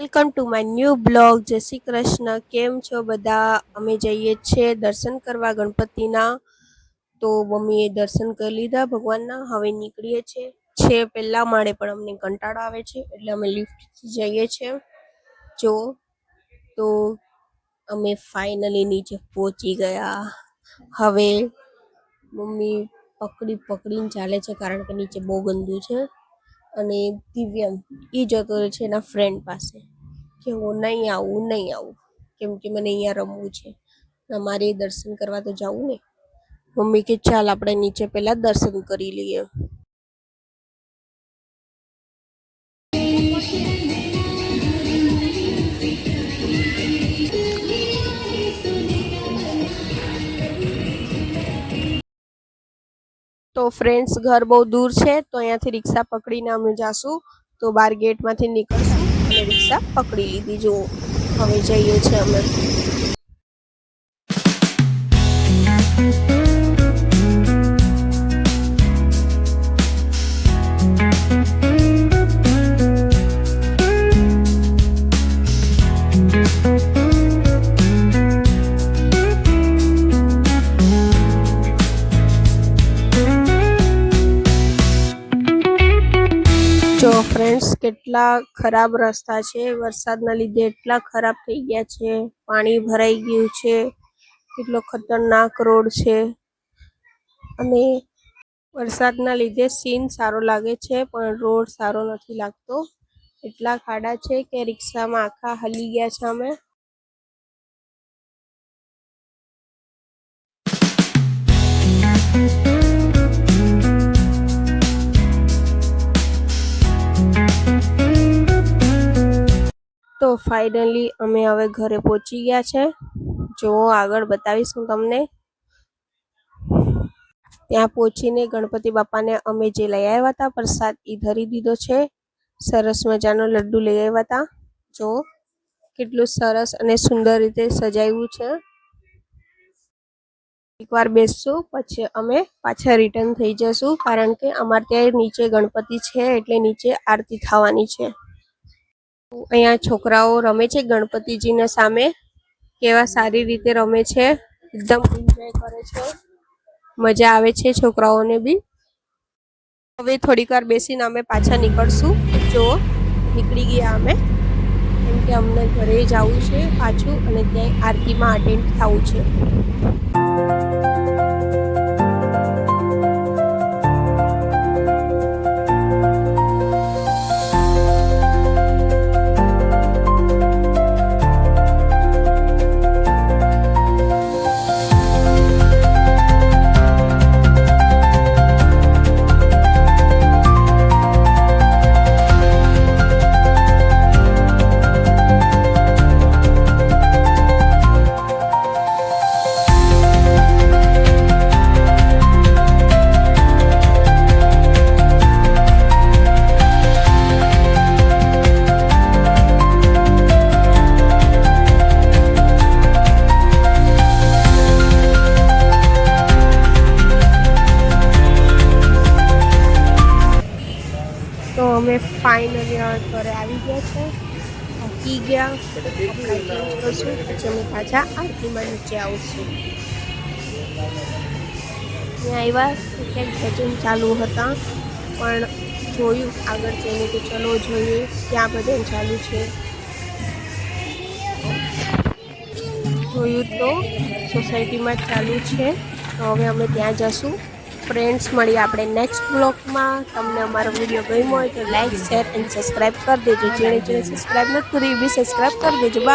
Welcome to my new blog જય શ્રી કૃષ્ણ. કેમ છો બધા? અમે જઈએ છીએ દર્શન કરવા ગણપતિના. તો મમ્મીએ દર્શન કરી લીધા ભગવાનના. હવે નીકળીએ છીએ. છે પહેલા માળે પણ અમને કંટાળો આવે છે, એટલે અમે લિફ્ટથી જઈએ છીએ. જો, તો અમે ફાઇનલી નીચે પહોંચી ગયા. હવે મમ્મી પકડી પકડીને ચાલે છે કારણ કે નીચે બહુ ગંદુ છે. અને દિવ્યમ એ જતો છે એના ફ્રેન્ડ પાસે કે હું નહીં આવું નહીં આવું. કેમ કે મને અહીંયા રમવું છે. અમારે દર્શન કરવા તો જવું ને? મમ્મી કે ચાલ આપણે નીચે પહેલાં દર્શન કરી લઈએ. તો ફ્રેન્ડ્સ ઘર બહુ દૂર છે, તો અહીંયાથી રિક્ષા પકડીને અમે જાશું. તો બાર ગેટમાંથી નીકળશું અને રિક્ષા પકડી લીધી. જુઓ હવે જઈએ છીએ અમે. જો ફ્રેન્ડ્સ કેટલા ખરાબ રસ્તા છે. વરસાદના લીધે એટલા ખરાબ થઈ ગયા છે. પાણી ભરાઈ ગયું છે. કેટલો ખતરનાક રોડ છે. અને વરસાદના લીધે સીન સારો લાગે છે, પણ રોડ સારો નથી લાગતો. એટલા ખાડા છે કે રિક્ષામાં આખા હલી ગયા છે અમે. તો ફાઇનલી અમે હવે ઘરે પહોંચી ગયા છે. જો આગળ બતાવીશ હું તમને. ત્યાં પહોંચીને ગણપતિ બાપાને અમે જે લઈ આવ્યા હતા, પ્રસાદ એ ધરી દીધો છે. સરસ મજાનો લડ્ડુ લઈ આવ્યા હતા. જો કેટલું સરસ અને સુંદર રીતે સજાવ્યું છે. એકવાર બેસશું, પછી અમે પાછા રિટર્ન થઈ જશું, કારણ કે અમારે ત્યાં નીચે ગણપતિ છે, એટલે નીચે આરતી થવાની છે. અહીંયા છોકરાઓ રમે છે ગણપતિજીને સામે. કેવા સારી રીતે રમે છે. એકદમ એન્જોય કરે છે. મજા આવે છે છોકરાઓને બી. હવે થોડીક વાર બેસીને અમે પાછા નીકળશું. જો, નીકળી ગયા અમે. કેમ કે અમને ઘરે જવું છે પાછું અને ત્યાં આરતીમાં અટેન્ડ થવું છે. ફાઇનલી હવે ઘરે આવી ગયા છે. થાકી ગયા. કરશું પછી અમે પાછા આરતીમાં નીચે આવશું. ત્યાં આવ્યા તો ક્યાંક ભજન ચાલુ હતા. પણ જોયું આગળ જઈને કે ચલો જોઈએ ક્યાં ભજન ચાલુ છે. જોયું તો સોસાયટીમાં ચાલુ છે. તો હવે અમે ત્યાં જશું. ફ્રેન્ડ્સ મળીએ આપણે નેક્સ્ટ બ્લોગમાં તમને અમારો વીડિયો ગમ્યો હોય તો લાઈક શેર એન્ડ સબસ્ક્રાઈબ કરી દેજો. જેણે જેણે સબસ્ક્રાઈબ નથી કરી એ બી સબસ્ક્રાઈબ કરી દેજો. બાય